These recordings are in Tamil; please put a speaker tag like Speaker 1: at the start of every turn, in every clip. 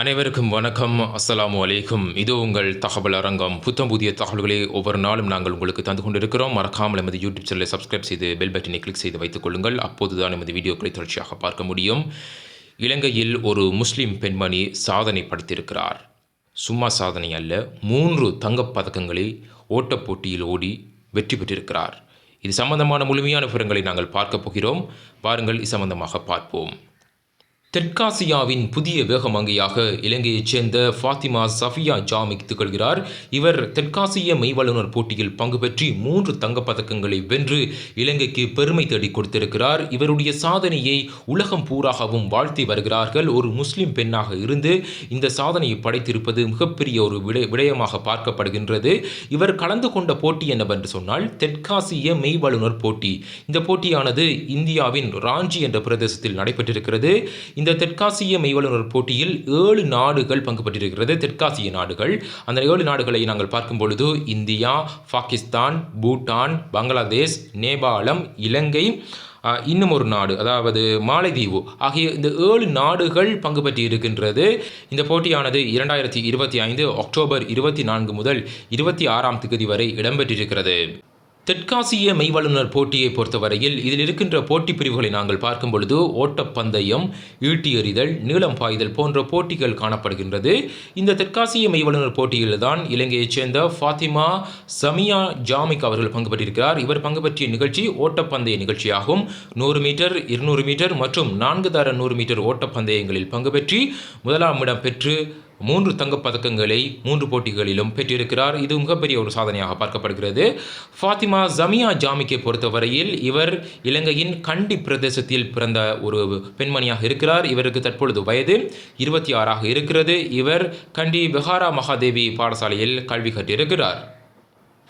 Speaker 1: அனைவருக்கும் வணக்கம். அஸ்ஸலாமு அலைக்கும். இது உங்கள் தகவல் அரங்கம். புத்தம் புதிய தகவல்களை ஒவ்வொரு நாளும் நாங்கள் உங்களுக்கு தந்து கொண்டிருக்கிறோம். மறக்காமல் எமது யூடியூப் சேனலை சப்ஸ்கிரைப் செய்து பெல் பட்டனை கிளிக் செய்து வைத்துக் கொள்ளுங்கள். அப்போதுதான் எமது வீடியோக்களை தொடர்ச்சியாக பார்க்க முடியும். இலங்கையில் ஒரு முஸ்லீம் பெண்மணி சாதனை படுத்தியிருக்கிறார் சும்மா சாதனை அல்ல மூன்று தங்கப் பதக்கங்களை ஓட்டப் போட்டியில் ஓடி வெற்றி பெற்றிருக்கிறார். இது சம்பந்தமான முழுமையான விவரங்களை நாங்கள் பார்க்க போகிறோம். வாருங்கள் இது சம்பந்தமாக பார்ப்போம். தெற்காசியாவின் புதிய வேகமங்கையாக இலங்கையைச் சேர்ந்த ஃபாத்திமா சஃபியா ஜாமிக் திகழ்கிறார். இவர் தெற்காசிய மெய்வல்லுநர் போட்டியில் பங்கு பெற்றி மூன்று தங்கப்பதக்கங்களை வென்று இலங்கைக்கு பெருமை தேடி கொடுத்திருக்கிறார். இவருடைய சாதனையை உலகம் பூராகவும் வாழ்த்தி வருகிறார்கள். ஒரு முஸ்லிம் பெண்ணாக இருந்து இந்த சாதனையை படைத்திருப்பது மிகப்பெரிய ஒரு விட விடயமாக பார்க்கப்படுகின்றது. இவர் கலந்து கொண்ட போட்டி என்னவென்று சொன்னால் தெற்காசிய மெய்வல்லுநர் போட்டி. இந்த போட்டியானது இந்தியாவின் ராஞ்சி என்ற பிரதேசத்தில் நடைபெற்றிருக்கிறது. இந்த தெற்காசிய மெய்வல்லுநர் போட்டியில் ஏழு நாடுகள் பங்கு பெற்றிருக்கிறது. தெற்காசிய நாடுகள். அந்த ஏழு நாடுகளை நாங்கள் பார்க்கும் பொழுது இந்தியா பாகிஸ்தான் பூட்டான் பங்களாதேஷ் நேபாளம் இலங்கை இன்னும் ஒரு நாடு அதாவது மாலைதீவு ஆகிய இந்த ஏழு நாடுகள் பங்கு பற்றி இருக்கின்றது இந்த போட்டியானது இரண்டாயிரத்தி இருபத்தி ஐந்து அக்டோபர் இருபத்தி நான்கு முதல் இருபத்தி ஆறாம் தேதி வரை இடம்பெற்றிருக்கிறது. தெற்காசிய மெய்வல்லுநர் போட்டியை பொறுத்தவரையில் இதில் இருக்கின்ற போட்டி பிரிவுகளை நாங்கள் பார்க்கும் பொழுது ஓட்டப்பந்தயம் ஈட்டி எறிதல் நீளம் பாய்தல் போன்ற போட்டிகள் காணப்படுகின்றது. இந்த தெற்காசிய மெய்வல்லுநர் போட்டியில் தான் இலங்கையைச் சேர்ந்த ஃபாத்திமா சமியா ஜாமிக் அவர்கள் பங்கு பெற்றிருக்கிறார். இவர் பங்கு பற்றிய நிகழ்ச்சி ஓட்டப்பந்தய நிகழ்ச்சியாகும். நூறு மீட்டர் இருநூறு மீட்டர் மற்றும் நான்கு தர நூறு மீட்டர் ஓட்டப்பந்தயங்களில் பங்கு பெற்றி முதலாம் இடம் பெற்று மூன்று தங்கப் பதக்கங்களை மூன்று போட்டிகளிலும் பெற்றிருக்கிறார். இது மிகப்பெரிய ஒரு சாதனையாக பார்க்கப்படுகிறது. ஃபாத்திமா ஜமியா ஜாமிக்கை பொறுத்தவரையில் இவர் இலங்கையின் கண்டி பிரதேசத்தில் பிறந்த ஒரு பெண்மணியாக இருக்கிறார். இவருக்கு தற்பொழுது வயது இருபத்தி ஆறாக இருக்கிறது. இவர் கண்டி பெஹாரா மகாதேவி பாடசாலையில் கல்வி கற்றிருக்கிறார்.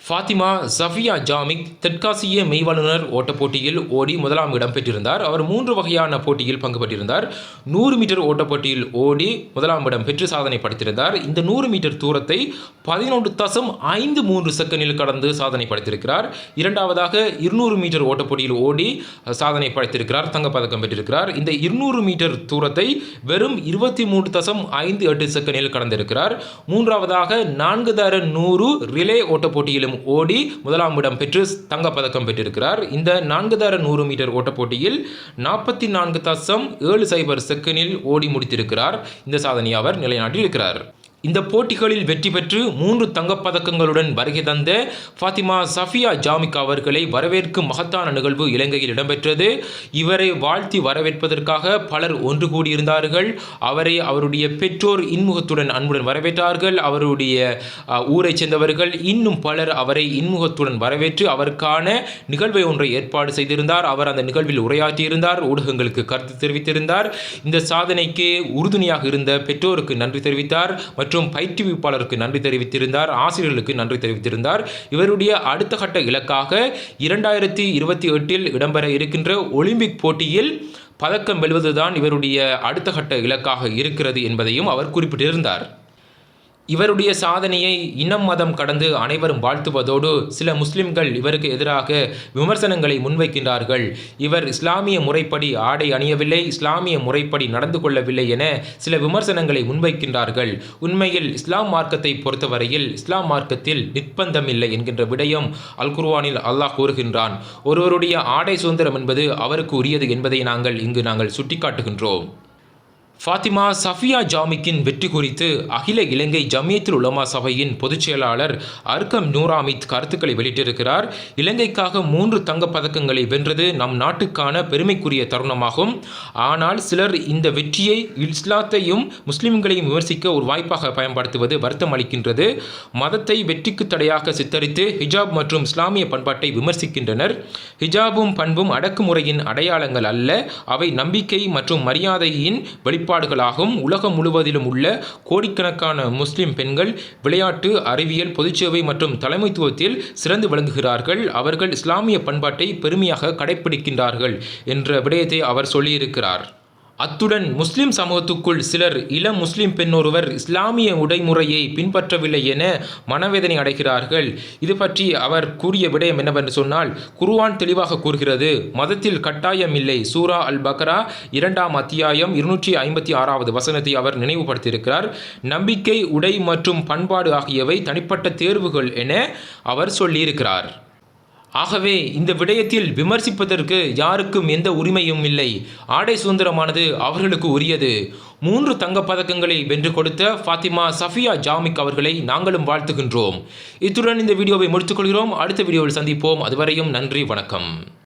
Speaker 1: ஃபாத்திமா சஃபியா ஜாமிக் தெற்காசிய மெய்வல்லுநர் ஓட்டப் போட்டியில் ஓடி முதலாம் இடம் பெற்றிருந்தார். அவர் மூன்று வகையான போட்டியில் பங்கு பெற்றிருந்தார். நூறு மீட்டர் ஓட்டப் போட்டியில் ஓடி முதலாம் இடம் பெற்று சாதனை படைத்திருந்தார். இந்த நூறு மீட்டர் தூரத்தை பதினொன்று தசம் ஐந்து மூன்று செகண்டில் கடந்து சாதனை படைத்திருக்கிறார். இரண்டாவதாக இருநூறு மீட்டர் ஓட்டப் போட்டியில் ஓடி சாதனை படைத்திருக்கிறார். தங்கப்பதக்கம் பெற்றிருக்கிறார். இந்த இருநூறு மீட்டர் தூரத்தை வெறும் இருபத்தி மூன்று தசம் ஐந்து எட்டு செகண்டில் கடந்திருக்கிறார். மூன்றாவதாக நான்கு தர நூறு ரிலே ஓட்டப் போட்டியிலும் ஓடி முதலாம் இடம் பெற்று தங்கப்பதக்கம் பெற்றிருக்கிறார். இந்த நான்கு தர நூறு மீட்டர் ஓட்டப் போட்டியில் நாற்பத்தி நான்கு தசம் ஏழு சைபர் செகண்டில் ஓடி முடித்திருக்கிறார். இந்த சாதனையை அவர் நிலைநாட்டியிருக்கிறார். இந்த போட்டிகளில் வெற்றி பெற்று மூன்று தங்கப்பதக்கங்களுடன் வருகை தந்த ஃபாத்திமா சஃபியா ஜாமிக் அவர்களை வரவேற்கும் மகத்தான நிகழ்வு இலங்கையில் இடம்பெற்றது. இவரை வாழ்த்தி வரவேற்பதற்காக பலர் ஒன்று கூடியிருந்தார்கள். அவரை அவருடைய பெற்றோர் இன்முகத்துடன் அன்புடன் வரவேற்றார்கள். அவருடைய ஊரைச் சேர்ந்தவர்கள் இன்னும் பலர் அவரை இன்முகத்துடன் வரவேற்று அவருக்கான நிகழ்வை ஒன்றை ஏற்பாடு செய்திருந்தார். அவர் அந்த நிகழ்வில் உரையாற்றியிருந்தார். ஊடகங்களுக்கு கருத்து தெரிவித்திருந்தார். இந்த சாதனைக்கு உறுதுணையாக இருந்த பெற்றோருக்கு நன்றி தெரிவித்தார். மற்றும் பயிற்றுவிப்பாளருக்கு நன்றி தெரிவித்திருந்தார் ஆசிரியர்களுக்கு நன்றி தெரிவித்திருந்தார். இவருடைய அடுத்த கட்ட இலக்காக இரண்டாயிரத்தி இருபத்தி எட்டில் இடம்பெற இருக்கின்ற ஒலிம்பிக் போட்டியில் பதக்கம் வெல்வதுதான் இவருடைய அடுத்த கட்ட இலக்காக இருக்கிறது என்பதையும் அவர் குறிப்பிட்டிருந்தார். இவருடைய சாதனையை இனம் மதம் கடந்து அனைவரும் வாழ்த்துவதோடு சில முஸ்லிம்கள் இவருக்கு எதிராக விமர்சனங்களை முன்வைக்கின்றார்கள். இவர் இஸ்லாமிய முறைப்படி ஆடை அணியவில்லை இஸ்லாமிய முறைப்படி நடந்து கொள்ளவில்லை என சில விமர்சனங்களை முன்வைக்கின்றார்கள். உண்மையில் இஸ்லாம் மார்க்கத்தை பொறுத்தவரையில் இஸ்லாம் மார்க்கத்தில் நிர்பந்தமில்லை என்கின்ற விடயம் அல் குர்வானில் அல்லாஹ் கூறுகின்றான். ஒருவருடைய ஆடை சுதந்திரம் என்பது அவருக்கு உரியது என்பதை நாங்கள் இங்கு நாங்கள் சுட்டிக்காட்டுகின்றோம். ஃபாத்திமா சஃபியா ஜாமிக்கின் வெற்றி குறித்து அகில இலங்கை ஜமியத்துல் உலமா சபையின் பொதுச் செயலாளர் அர்க்கம் நூராமித் கருத்துக்களை வெளியிட்டிருக்கிறார். இலங்கைக்காக மூன்று தங்கப் பதக்கங்களை வென்றது நம் நாட்டுக்கான பெருமைக்குரிய தருணமாகும். ஆனால் சிலர் இந்த வெற்றியை இஸ்லாத்தையும் முஸ்லிம்களையும் விமர்சிக்க ஒரு வாய்ப்பாக பயன்படுத்துவது வருத்தம் அளிக்கின்றது. மதத்தை வெற்றிக்கு தடையாக சித்தரித்து ஹிஜாப் மற்றும் இஸ்லாமிய பண்பாட்டை விமர்சிக்கின்றனர். ஹிஜாபும் பண்பும் அடக்குமுறையின் அடையாளங்கள் அல்ல. அவை நம்பிக்கை மற்றும் மரியாதையின் வெளிப்பாடுகளாகும். உலகம் முழுவதிலும் உள்ள கோடிக்கணக்கான முஸ்லிம் பெண்கள் விளையாட்டு அறிவியல் பொதுச்சேவை மற்றும் தலைமைத்துவத்தில் சிறந்து விளங்குகிறார்கள். அவர்கள் இஸ்லாமிய பண்பாட்டை பெருமையாக கடைபிடிக்கின்றார்கள் என்ற விடயத்தை அவர் சொல்லியிருக்கிறார். அத்துடன் முஸ்லிம் சமூகத்துக்குள் சிலர் இளம் முஸ்லிம் பெண்ணொருவர் இஸ்லாமிய உடைமுறையை பின்பற்றவில்லை என மனவேதனை அடைகிறார்கள். இது பற்றி அவர் கூறிய விடயம் என்னவென்று சொன்னால் குருவான் தெளிவாக கூறுகிறது. மதத்தில் கட்டாயம் இல்லை. சூரா அல் பக்ரா இரண்டாம் அத்தியாயம் இருநூற்றி ஐம்பத்தி ஆறாவது வசனத்தை அவர் நினைவுபடுத்தியிருக்கிறார். நம்பிக்கை உடை மற்றும் பண்பாடு ஆகியவை தனிப்பட்ட தேர்வுகள் என அவர் சொல்லியிருக்கிறார். ஆகவே இந்த விடயத்தில் விமர்சிப்பதற்கு யாருக்கும் எந்த உரிமையும் இல்லை. ஆடை சுதந்திரமானது அவர்களுக்கு உரியது. மூன்று தங்கப் பதக்கங்களை வென்று கொடுத்த ஃபாத்திமா சஃபியா ஜாமிக் அவர்களை நாங்களும் வாழ்த்துகின்றோம். இத்துடன் இந்த வீடியோவை முடித்துக்கொள்கிறோம் அடுத்த வீடியோவில் சந்திப்போம். அதுவரையும் நன்றி வணக்கம்.